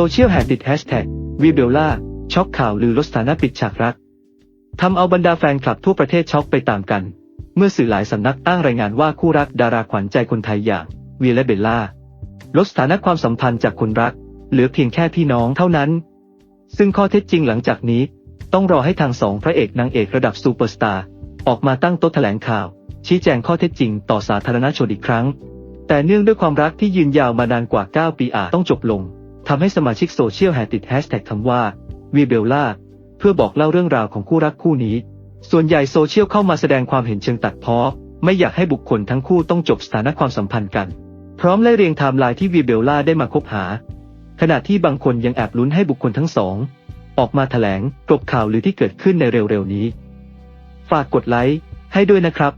โซเชียลแห่ติดแฮชแท็กวีเบลล่าช็อกข่าวลือลดสถานะปิดฉากรักทำเอาบรรดาแฟนคลับทั่วประเทศช็อกไปตามกัน เมื่อสื่อหลายสำนักอ้างรายงานว่าคู่รักดาราขวัญใจคนไทยอย่างวีและเบลล่าลดสถานะความสัมพันธ์จากคนรัก เหลือเพียงแค่พี่น้องเท่านั้น ซึ่งข้อเท็จจริงหลังจากนี้ ต้องรอให้ทางสองพระเอกนางเอกระดับซูเปอร์สตาร์ออกมาตั้งโต๊ะแถลงข่าว ชี้แจงข้อเท็จจริงต่อสาธารณชนอีกครั้ง แต่เนื่องด้วยความรักที่ยืนยาวมานานกว่า 9 ปีอาจต้องจบลง ทำให้สมาชิกโซเชียลแห่ติดแฮชแท็กคำว่าวีเบลล่าเพื่อบอกเล่าเรื่องราวของคู่รักคู่นี้ ส่วนใหญ่โซเชียลเข้ามาแสดงความเห็นเชิงตัดเพ้อไม่อยากให้บุคคลทั้งคู่ต้องจบสถานะความสัมพันธ์กัน พร้อมไล่เรียงไทม์ไลน์ที่วีเบลล่าได้มาคบหา ขณะที่บางคนยังแอบลุ้นให้บุคคลทั้งสอง ออกมาแถลงกลบข่าวหรือที่เกิดขึ้นในเร็วๆนี้ ฝากกดไลค์ให้ด้วยนะครับ